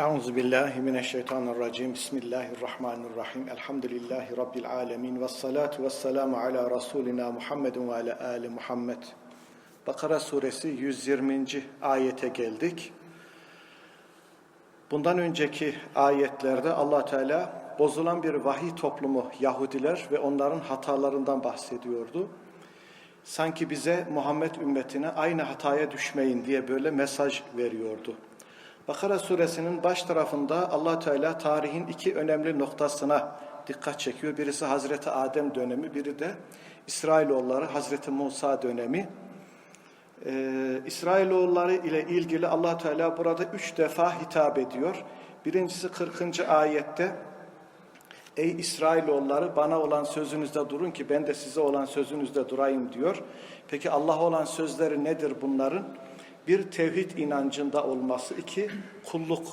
Euzu billahi mineşşeytanirracim. Bismillahirrahmanirrahim. Elhamdülillahi rabbil alamin ve salatu vesselamu ala rasulina Muhammedin ve ala ali Muhammed. Bakara suresi 120. ayete geldik. Bundan önceki ayetlerde Allah Teala bozulan bir vahiy toplumu Yahudiler ve onların hatalarından bahsediyordu. Sanki bize Muhammed ümmetine aynı hataya düşmeyin diye böyle mesaj veriyordu. Bakara suresinin baş tarafında allah Teala tarihin iki önemli noktasına dikkat çekiyor. Birisi Hazreti Adem dönemi, biri de İsrailoğulları Hazreti Musa dönemi. Ee, İsrailoğulları ile ilgili allah Teala burada üç defa hitap ediyor. Birincisi 40. ayette Ey İsrailoğulları bana olan sözünüzde durun ki ben de size olan sözünüzde durayım diyor. Peki Allah olan sözleri nedir bunların? Bir tevhid inancında olması, iki kulluk,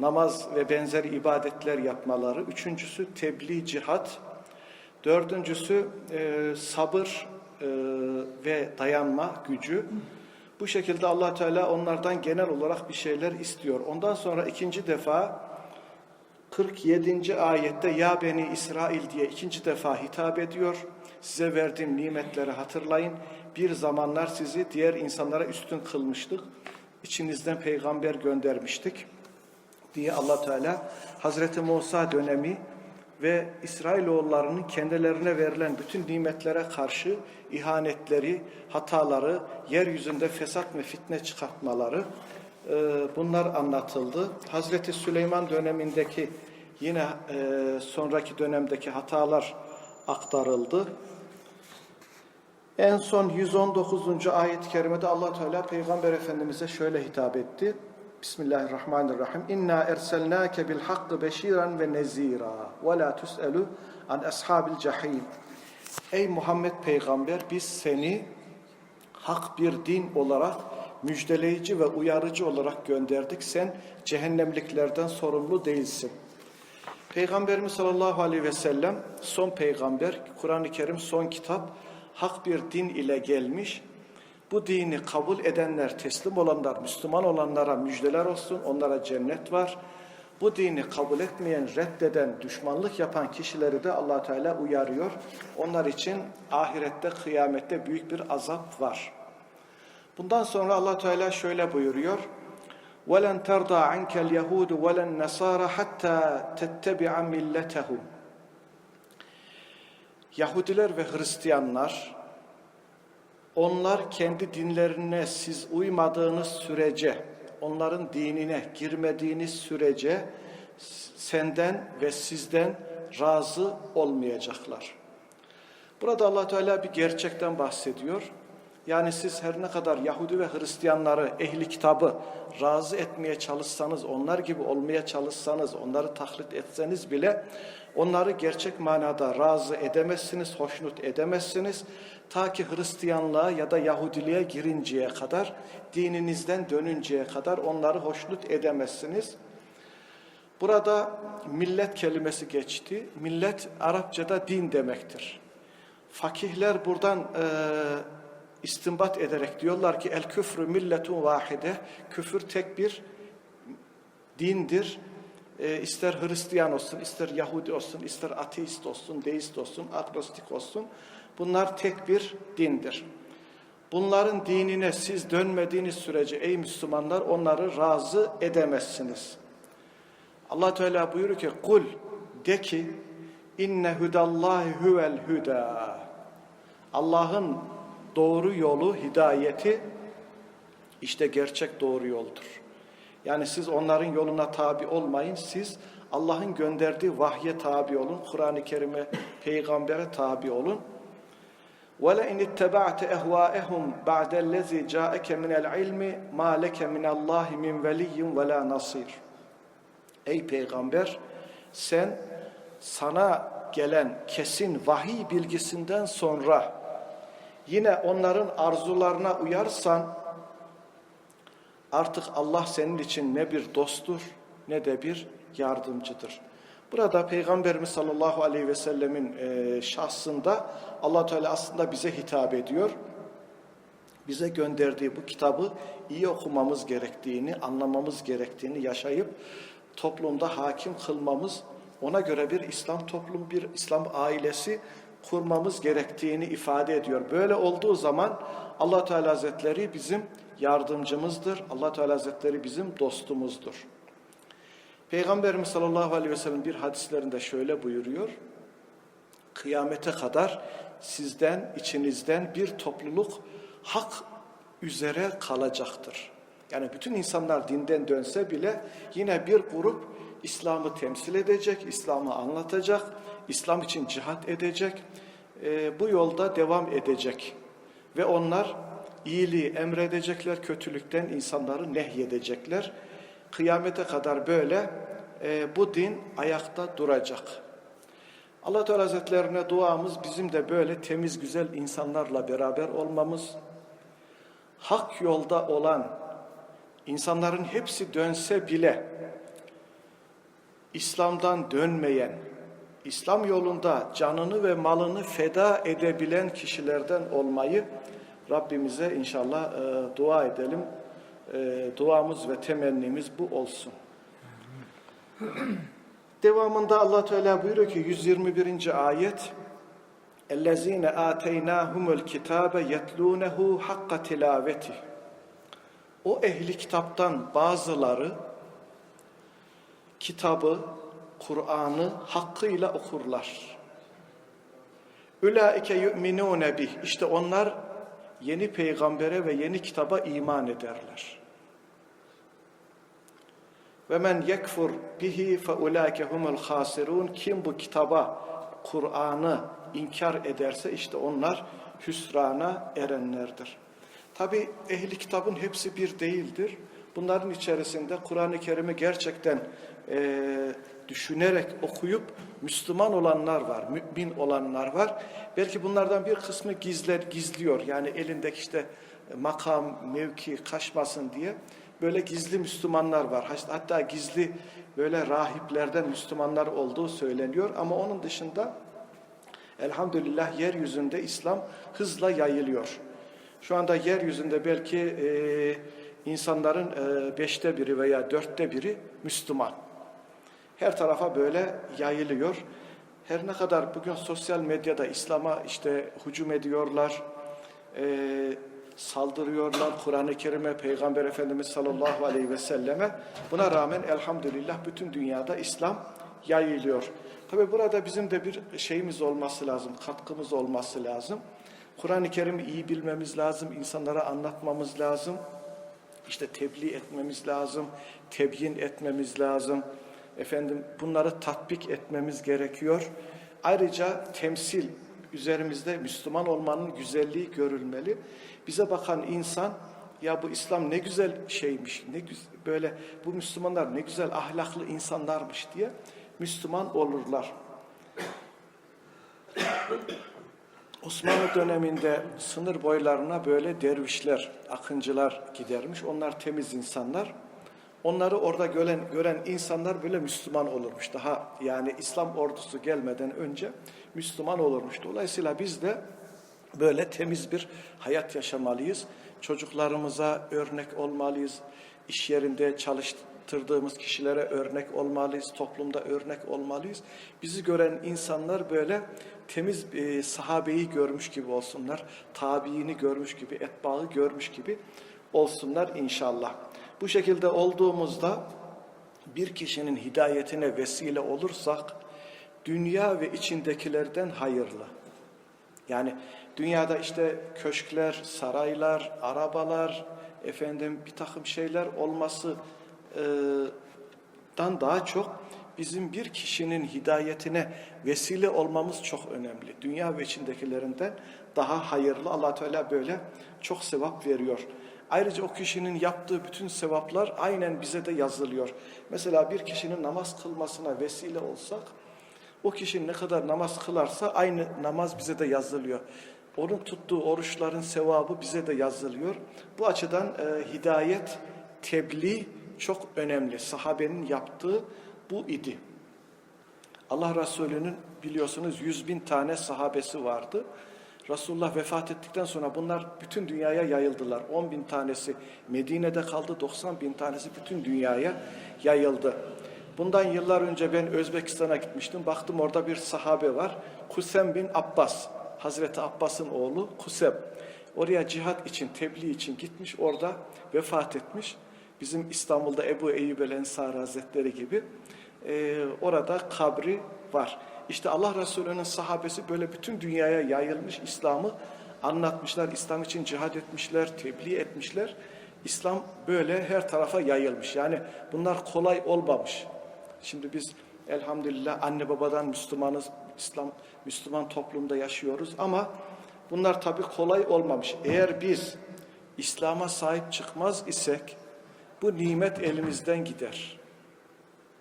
namaz ve benzeri ibadetler yapmaları, üçüncüsü tebliğ, cihat, dördüncüsü e, sabır e, ve dayanma gücü. Bu şekilde allah Teala onlardan genel olarak bir şeyler istiyor. Ondan sonra ikinci defa 47. ayette ya beni İsrail diye ikinci defa hitap ediyor. Size verdiğim nimetleri hatırlayın. Bir zamanlar sizi diğer insanlara üstün kılmıştık. İçinizden peygamber göndermiştik diye Allah Teala Hazreti Musa dönemi ve İsrailoğullarının kendilerine verilen bütün nimetlere karşı ihanetleri, hataları, yeryüzünde fesat ve fitne çıkartmaları e, bunlar anlatıldı. Hazreti Süleyman dönemindeki yine e, sonraki dönemdeki hatalar aktarıldı. En son 119. ayet-i kerimede Allah Teala Peygamber Efendimize şöyle hitap etti. Bismillahirrahmanirrahim. İnna erselnake bil hakkı beşiran ve nezira ve la tus'elu an ashabil cahim. Ey Muhammed peygamber biz seni hak bir din olarak müjdeleyici ve uyarıcı olarak gönderdik. Sen cehennemliklerden sorumlu değilsin. Peygamberimiz sallallahu aleyhi ve sellem son peygamber, Kur'an-ı Kerim son kitap, hak bir din ile gelmiş. Bu dini kabul edenler, teslim olanlar, Müslüman olanlara müjdeler olsun, onlara cennet var. Bu dini kabul etmeyen, reddeden, düşmanlık yapan kişileri de allah Teala uyarıyor. Onlar için ahirette, kıyamette büyük bir azap var. Bundan sonra allah Teala şöyle buyuruyor. وَلَنْ تَرْضَى عَنْكَ الْيَهُودُ وَلَا النَّصَارَ حَتَّى تَتَّبِعَ مِلَّتَهُمْ Yahudiler ve Hristiyanlar onlar kendi dinlerine siz uymadığınız sürece, onların dinine girmediğiniz sürece senden ve sizden razı olmayacaklar. Burada Allah Teala bir gerçekten bahsediyor. Yani siz her ne kadar Yahudi ve Hristiyanları, ehli kitabı razı etmeye çalışsanız, onlar gibi olmaya çalışsanız, onları taklit etseniz bile onları gerçek manada razı edemezsiniz, hoşnut edemezsiniz. Ta ki Hristiyanlığa ya da Yahudiliğe girinceye kadar, dininizden dönünceye kadar onları hoşnut edemezsiniz. Burada millet kelimesi geçti. Millet Arapçada din demektir. Fakihler buradan e, istinbat ederek diyorlar ki el küfrü milletun vahide küfür tek bir dindir. E, ister Hristiyan olsun, ister Yahudi olsun, ister ateist olsun, deist olsun, agnostik olsun. Bunlar tek bir dindir. Bunların dinine siz dönmediğiniz sürece ey Müslümanlar onları razı edemezsiniz. Allah Teala buyuruyor ki kul de ki inne hudallahi huvel huda. Allah'ın doğru yolu, hidayeti işte gerçek doğru yoldur. Yani siz onların yoluna tabi olmayın, siz Allah'ın gönderdiği vahye tabi olun, Kur'an-ı Kerim'e, peygambere tabi olun. وَلَاِنِ اتَّبَعْتَ اَهْوَاءَهُمْ بَعْدَ الَّذِي جَاءَكَ مِنَ الْعِلْمِ مَا لَكَ مِنَ اللّٰهِ مِنْ وَلِيٍّ وَلَا نَصِيرٍ Ey peygamber sen sana gelen kesin vahiy bilgisinden sonra yine onların arzularına uyarsan artık Allah senin için ne bir dosttur ne de bir yardımcıdır. Burada Peygamberimiz sallallahu aleyhi ve sellemin e, şahsında allah Teala aslında bize hitap ediyor. bize gönderdiği bu kitabı iyi okumamız gerektiğini, anlamamız gerektiğini yaşayıp toplumda hakim kılmamız, ona göre bir İslam toplumu, bir İslam ailesi kurmamız gerektiğini ifade ediyor. Böyle olduğu zaman Allah Teala Hazretleri bizim yardımcımızdır. Allah Teala Hazretleri bizim dostumuzdur. Peygamberimiz sallallahu aleyhi ve sellem bir hadislerinde şöyle buyuruyor. Kıyamete kadar sizden, içinizden bir topluluk hak üzere kalacaktır. Yani bütün insanlar dinden dönse bile yine bir grup İslam'ı temsil edecek, İslam'ı anlatacak, İslam için cihat edecek, e, bu yolda devam edecek. Ve onlar iyiliği emredecekler, kötülükten insanları nehyedecekler. Kıyamete kadar böyle e, bu din ayakta duracak. Allah Teala Hazretlerine duamız bizim de böyle temiz güzel insanlarla beraber olmamız, hak yolda olan insanların hepsi dönse bile İslam'dan dönmeyen, İslam yolunda canını ve malını feda edebilen kişilerden olmayı Rabbimize inşallah e, dua edelim. E, duamız ve temennimiz bu olsun. Devamında Allah Teala buyuruyor ki 121. ayet اَلَّذ۪ينَ آتَيْنَاهُمُ الْكِتَابَ يَتْلُونَهُ حَقَّ تِلَاوَتِهِ O ehli kitaptan bazıları kitabı, Kur'an'ı hakkıyla okurlar. Ulaike yu'minune bih. İşte onlar yeni peygambere ve yeni kitaba iman ederler. Ve men yekfur bihi fe ulaike humul hasirun. Kim bu kitaba, Kur'an'ı inkar ederse işte onlar hüsrana erenlerdir. Tabi ehli kitabın hepsi bir değildir. Bunların içerisinde Kur'an-ı Kerim'i gerçekten e, düşünerek okuyup Müslüman olanlar var, mümin olanlar var. Belki bunlardan bir kısmı gizler, gizliyor. Yani elindeki işte makam, mevki kaçmasın diye böyle gizli Müslümanlar var. Hatta gizli böyle rahiplerden Müslümanlar olduğu söyleniyor. Ama onun dışında elhamdülillah yeryüzünde İslam hızla yayılıyor. Şu anda yeryüzünde belki e, insanların e, beşte biri veya dörtte biri Müslüman. Her tarafa böyle yayılıyor. Her ne kadar bugün sosyal medyada İslam'a işte hücum ediyorlar, e, saldırıyorlar Kur'an-ı Kerim'e, Peygamber Efendimiz sallallahu aleyhi ve selleme. Buna rağmen elhamdülillah bütün dünyada İslam yayılıyor. Tabi burada bizim de bir şeyimiz olması lazım, katkımız olması lazım. Kur'an-ı Kerim'i iyi bilmemiz lazım, insanlara anlatmamız lazım. İşte tebliğ etmemiz lazım, tebyin etmemiz lazım. Efendim bunları tatbik etmemiz gerekiyor. Ayrıca temsil üzerimizde Müslüman olmanın güzelliği görülmeli. Bize bakan insan ya bu İslam ne güzel şeymiş, ne güzel, böyle bu Müslümanlar ne güzel ahlaklı insanlarmış diye Müslüman olurlar. Osmanlı döneminde sınır boylarına böyle dervişler, akıncılar gidermiş. Onlar temiz insanlar. Onları orada gören, gören insanlar böyle Müslüman olurmuş. Daha yani İslam ordusu gelmeden önce Müslüman olurmuş. Dolayısıyla biz de böyle temiz bir hayat yaşamalıyız. Çocuklarımıza örnek olmalıyız. İş yerinde çalıştırdığımız kişilere örnek olmalıyız. Toplumda örnek olmalıyız. Bizi gören insanlar böyle temiz e, sahabeyi görmüş gibi olsunlar. Tabiini görmüş gibi, etbağı görmüş gibi olsunlar inşallah. Bu şekilde olduğumuzda bir kişinin hidayetine vesile olursak dünya ve içindekilerden hayırlı. Yani dünyada işte köşkler, saraylar, arabalar, efendim bir takım şeyler olmasından daha çok bizim bir kişinin hidayetine vesile olmamız çok önemli. Dünya ve içindekilerinden daha hayırlı. allah Teala böyle çok sevap veriyor. Ayrıca o kişinin yaptığı bütün sevaplar aynen bize de yazılıyor. Mesela bir kişinin namaz kılmasına vesile olsak, o kişi ne kadar namaz kılarsa aynı namaz bize de yazılıyor. Onun tuttuğu oruçların sevabı bize de yazılıyor. Bu açıdan e, hidayet, tebliğ çok önemli. Sahabenin yaptığı bu idi. Allah Resulü'nün biliyorsunuz yüz bin tane sahabesi vardı. Resulullah vefat ettikten sonra bunlar bütün dünyaya yayıldılar. 10 bin tanesi Medine'de kaldı, 90 bin tanesi bütün dünyaya yayıldı. Bundan yıllar önce ben Özbekistan'a gitmiştim. Baktım orada bir sahabe var. Kusem bin Abbas. Hazreti Abbas'ın oğlu Kusem. Oraya cihat için, tebliğ için gitmiş. Orada vefat etmiş. Bizim İstanbul'da Ebu Eyyub el Ensari Hazretleri gibi e, orada kabri var. İşte Allah Resulü'nün sahabesi böyle bütün dünyaya yayılmış İslam'ı anlatmışlar. İslam için cihad etmişler, tebliğ etmişler. İslam böyle her tarafa yayılmış. Yani bunlar kolay olmamış. Şimdi biz elhamdülillah anne babadan Müslümanız, İslam Müslüman toplumda yaşıyoruz ama bunlar tabii kolay olmamış. Eğer biz İslam'a sahip çıkmaz isek bu nimet elimizden gider.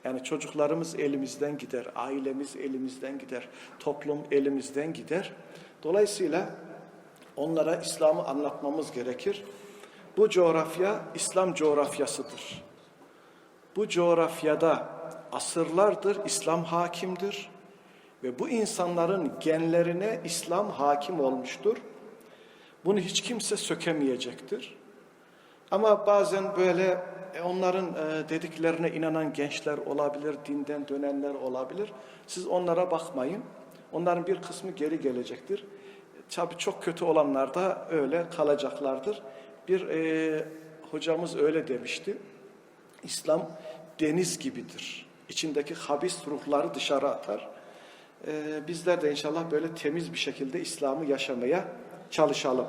Yani çocuklarımız elimizden gider, ailemiz elimizden gider, toplum elimizden gider. Dolayısıyla onlara İslam'ı anlatmamız gerekir. Bu coğrafya İslam coğrafyasıdır. Bu coğrafyada asırlardır İslam hakimdir ve bu insanların genlerine İslam hakim olmuştur. Bunu hiç kimse sökemeyecektir. Ama bazen böyle onların e, dediklerine inanan gençler olabilir, dinden dönenler olabilir. Siz onlara bakmayın. Onların bir kısmı geri gelecektir. Tabii çok kötü olanlar da öyle kalacaklardır. Bir e, hocamız öyle demişti. İslam deniz gibidir. İçindeki habis ruhları dışarı atar. E, bizler de inşallah böyle temiz bir şekilde İslam'ı yaşamaya çalışalım.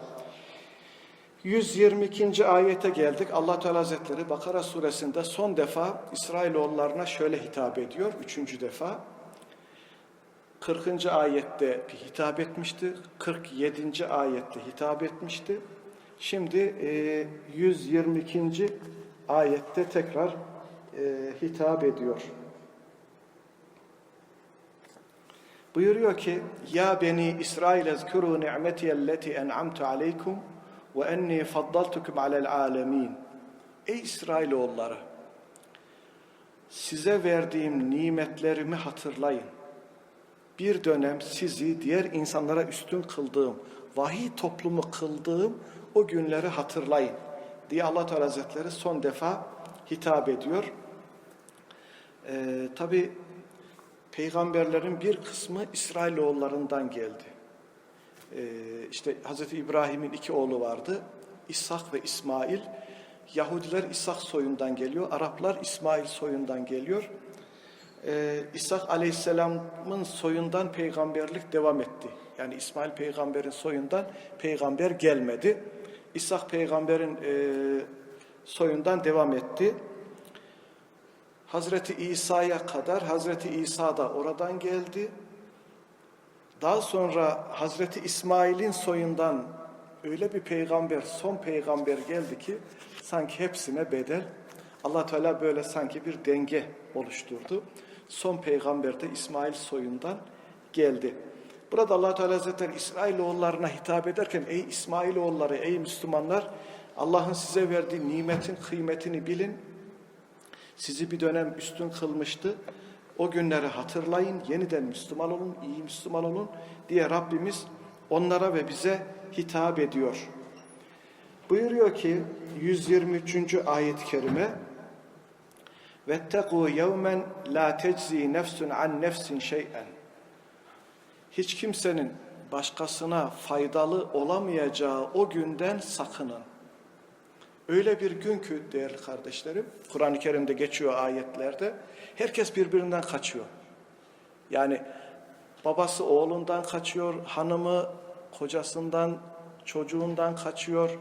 122. ayete geldik. Allah Teala Hazretleri Bakara suresinde son defa İsrailoğullarına şöyle hitap ediyor. Üçüncü defa. 40. ayette hitap etmişti. 47. ayette hitap etmişti. Şimdi e, 122. ayette tekrar e, hitap ediyor. Buyuruyor ki Ya beni İsrail ezkuru ni'metiyelleti en'amtu aleykum ve enni faddaltukum alel alemin. Ey İsrailoğulları size verdiğim nimetlerimi hatırlayın. Bir dönem sizi diğer insanlara üstün kıldığım, vahiy toplumu kıldığım o günleri hatırlayın diye Allah Teala Hazretleri son defa hitap ediyor. Ee, Tabi peygamberlerin bir kısmı İsrailoğullarından geldi. Ee, işte Hazreti İbrahim'in iki oğlu vardı. İshak ve İsmail. Yahudiler İshak soyundan geliyor. Araplar İsmail soyundan geliyor. Ee, İshak Aleyhisselam'ın soyundan peygamberlik devam etti. Yani İsmail peygamberin soyundan peygamber gelmedi. İshak peygamberin e, soyundan devam etti. Hazreti İsa'ya kadar Hazreti İsa da oradan geldi. Daha sonra Hazreti İsmail'in soyundan öyle bir peygamber, son peygamber geldi ki sanki hepsine bedel. Allah Teala böyle sanki bir denge oluşturdu. Son peygamber de İsmail soyundan geldi. Burada Allah Teala Hazretleri İsrailoğullarına hitap ederken ey İsmailoğulları, ey Müslümanlar Allah'ın size verdiği nimetin kıymetini bilin. Sizi bir dönem üstün kılmıştı. O günleri hatırlayın, yeniden Müslüman olun, iyi Müslüman olun diye Rabbimiz onlara ve bize hitap ediyor. Buyuruyor ki 123. ayet-i kerime وَاتَّقُوا يَوْمًا لَا تَجْزِي نَفْسٌ عَنْ نَفْسٍ شَيْئًا Hiç kimsenin başkasına faydalı olamayacağı o günden sakının. Öyle bir gün ki değerli kardeşlerim, Kur'an-ı Kerim'de geçiyor ayetlerde, herkes birbirinden kaçıyor. Yani babası oğlundan kaçıyor, hanımı kocasından, çocuğundan kaçıyor.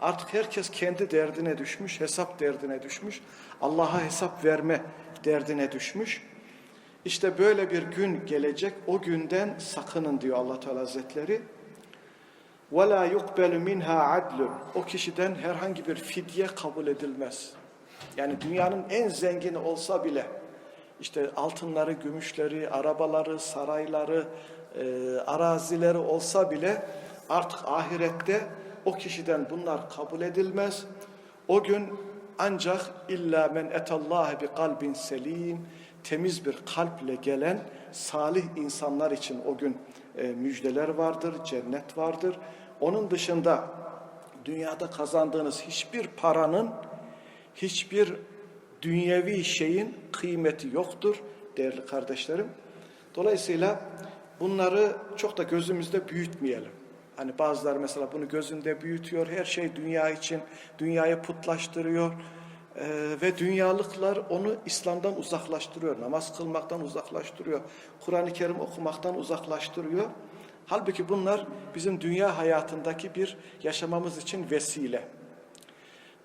Artık herkes kendi derdine düşmüş, hesap derdine düşmüş. Allah'a hesap verme derdine düşmüş. İşte böyle bir gün gelecek, o günden sakının diyor Allah Teala Hazretleri. وَلَا يُقْبَلُ مِنْهَا عَدْلٌ O kişiden herhangi bir fidye kabul edilmez. Yani dünyanın en zengini olsa bile, işte altınları, gümüşleri, arabaları, sarayları, e, arazileri olsa bile artık ahirette o kişiden bunlar kabul edilmez. O gün ancak illa men etallahi bi kalbin selim temiz bir kalple gelen salih insanlar için o gün e, müjdeler vardır, cennet vardır. Onun dışında dünyada kazandığınız hiçbir paranın, hiçbir dünyevi şeyin kıymeti yoktur değerli kardeşlerim. Dolayısıyla bunları çok da gözümüzde büyütmeyelim. Hani bazıları mesela bunu gözünde büyütüyor. Her şey dünya için, dünyayı putlaştırıyor. Ee, ve dünyalıklar onu İslam'dan uzaklaştırıyor. Namaz kılmaktan uzaklaştırıyor. Kur'an-ı Kerim okumaktan uzaklaştırıyor. Halbuki bunlar bizim dünya hayatındaki bir yaşamamız için vesile.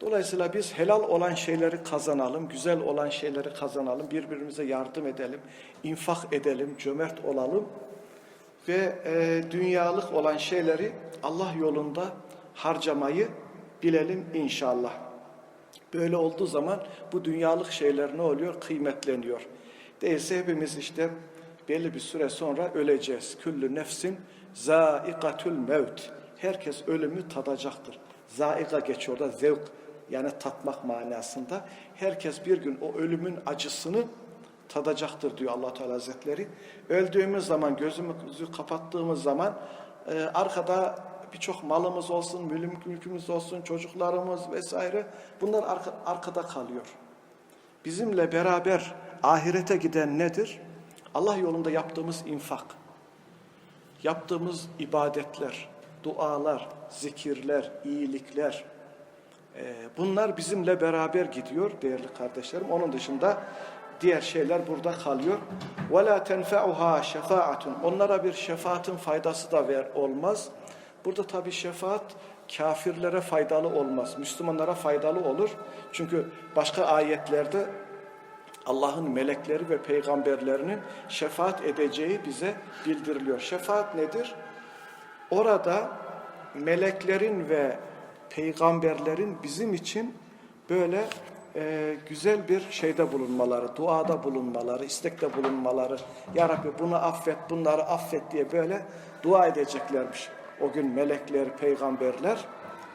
Dolayısıyla biz helal olan şeyleri kazanalım, güzel olan şeyleri kazanalım, birbirimize yardım edelim, infak edelim, cömert olalım ve e, dünyalık olan şeyleri Allah yolunda harcamayı bilelim inşallah. Böyle olduğu zaman bu dünyalık şeyler ne oluyor? Kıymetleniyor. Değilse hepimiz işte belli bir süre sonra öleceğiz. Küllü nefsin zaikatül mevt. Herkes ölümü tadacaktır. Zaika geçiyor da zevk yani tatmak manasında. Herkes bir gün o ölümün acısını tadacaktır diyor allah Teala Hazretleri. Öldüğümüz zaman, gözümüzü kapattığımız zaman e, arkada birçok malımız olsun, mülk, mülkümüz olsun, çocuklarımız vesaire bunlar arka, arkada kalıyor. Bizimle beraber ahirete giden nedir? Allah yolunda yaptığımız infak, yaptığımız ibadetler, dualar, zikirler, iyilikler, e, bunlar bizimle beraber gidiyor değerli kardeşlerim. Onun dışında diğer şeyler burada kalıyor. وَلَا تَنْفَعُهَا şefaatun. Onlara bir şefaatin faydası da ver, olmaz. Burada tabi şefaat kafirlere faydalı olmaz. Müslümanlara faydalı olur. Çünkü başka ayetlerde Allah'ın melekleri ve peygamberlerinin şefaat edeceği bize bildiriliyor. Şefaat nedir? Orada meleklerin ve peygamberlerin bizim için böyle e, güzel bir şeyde bulunmaları, duada bulunmaları, istekte bulunmaları, Ya Rabbi bunu affet, bunları affet diye böyle dua edeceklermiş. O gün melekler, peygamberler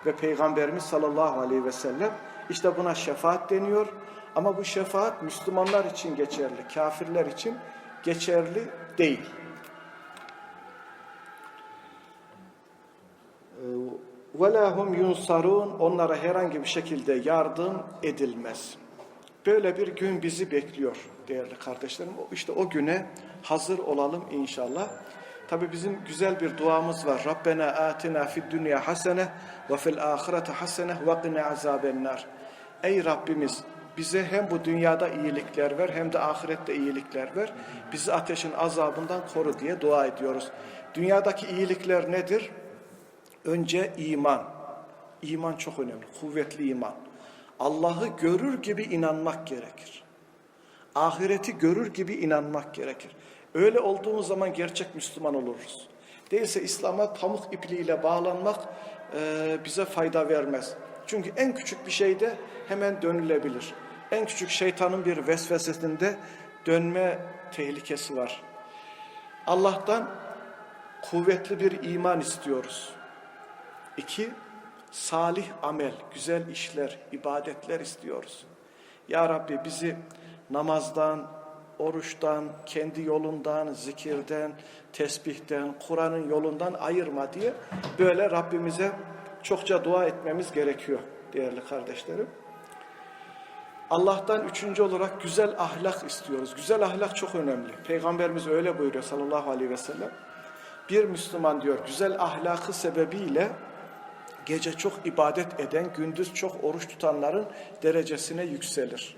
ve Peygamberimiz sallallahu aleyhi ve sellem işte buna şefaat deniyor. Ama bu şefaat Müslümanlar için geçerli, kafirler için geçerli değil. وَلَا هُمْ يُنْصَرُونَ Onlara herhangi bir şekilde yardım edilmez. Böyle bir gün bizi bekliyor değerli kardeşlerim. İşte o güne hazır olalım inşallah. Tabi bizim güzel bir duamız var. Rabbena atina fid dünya hasene ve fil ahirete hasene ve qina azabennar. Ey Rabbimiz bize hem bu dünyada iyilikler ver hem de ahirette iyilikler ver. Bizi ateşin azabından koru diye dua ediyoruz. Dünyadaki iyilikler nedir? Önce iman. İman çok önemli. Kuvvetli iman. Allah'ı görür gibi inanmak gerekir. Ahireti görür gibi inanmak gerekir. Öyle olduğumuz zaman gerçek Müslüman oluruz. Değilse İslam'a pamuk ipliğiyle bağlanmak e, bize fayda vermez. Çünkü en küçük bir şeyde hemen dönülebilir. En küçük şeytanın bir vesvesesinde dönme tehlikesi var. Allah'tan kuvvetli bir iman istiyoruz. İki, salih amel, güzel işler, ibadetler istiyoruz. Ya Rabbi bizi namazdan, oruçtan, kendi yolundan, zikirden, tesbihten, Kur'an'ın yolundan ayırma diye böyle Rabbimize çokça dua etmemiz gerekiyor değerli kardeşlerim. Allah'tan üçüncü olarak güzel ahlak istiyoruz. Güzel ahlak çok önemli. Peygamberimiz öyle buyuruyor sallallahu aleyhi ve sellem. Bir Müslüman diyor güzel ahlakı sebebiyle gece çok ibadet eden, gündüz çok oruç tutanların derecesine yükselir.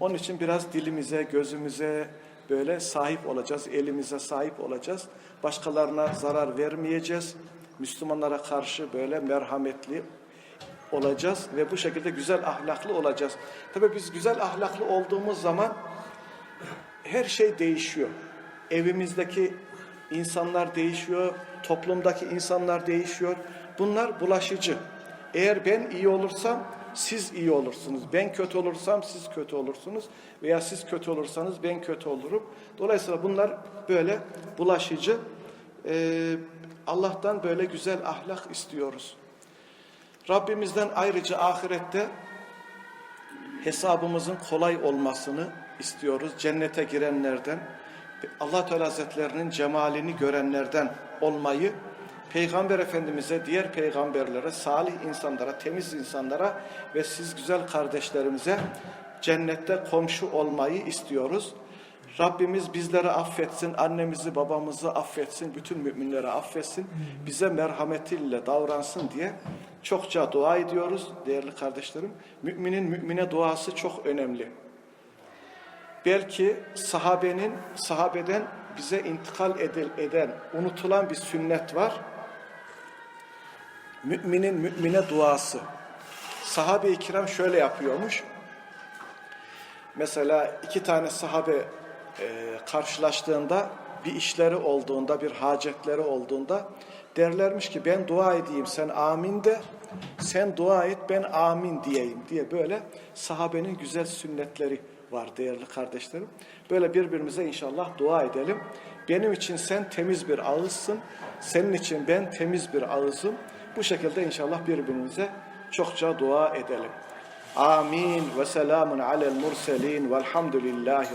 Onun için biraz dilimize, gözümüze böyle sahip olacağız, elimize sahip olacağız. Başkalarına zarar vermeyeceğiz. Müslümanlara karşı böyle merhametli olacağız ve bu şekilde güzel ahlaklı olacağız. Tabii biz güzel ahlaklı olduğumuz zaman her şey değişiyor. Evimizdeki insanlar değişiyor, toplumdaki insanlar değişiyor. Bunlar bulaşıcı. Eğer ben iyi olursam siz iyi olursunuz. Ben kötü olursam siz kötü olursunuz. Veya siz kötü olursanız ben kötü olurum. Dolayısıyla bunlar böyle bulaşıcı. Ee, Allah'tan böyle güzel ahlak istiyoruz. Rabbimizden ayrıca ahirette hesabımızın kolay olmasını istiyoruz. Cennete girenlerden allah Teala Hazretlerinin cemalini görenlerden olmayı Peygamber Efendimiz'e, diğer peygamberlere, salih insanlara, temiz insanlara ve siz güzel kardeşlerimize cennette komşu olmayı istiyoruz. Rabbimiz bizleri affetsin, annemizi, babamızı affetsin, bütün müminleri affetsin, bize merhametiyle davransın diye çokça dua ediyoruz değerli kardeşlerim. Müminin mümine duası çok önemli. Belki sahabenin, sahabeden bize intikal edil, eden, unutulan bir sünnet var. Müminin mümine duası. Sahabe-i kiram şöyle yapıyormuş. Mesela iki tane sahabe e, karşılaştığında bir işleri olduğunda, bir hacetleri olduğunda derlermiş ki ben dua edeyim sen amin de, sen dua et ben amin diyeyim diye böyle sahabenin güzel sünnetleri var değerli kardeşlerim. Böyle birbirimize inşallah dua edelim. Benim için sen temiz bir ağızsın, senin için ben temiz bir ağızım. Bu şekilde inşallah birbirimize çokça dua edelim. Amin ve selamun alel murselin velhamdülillahi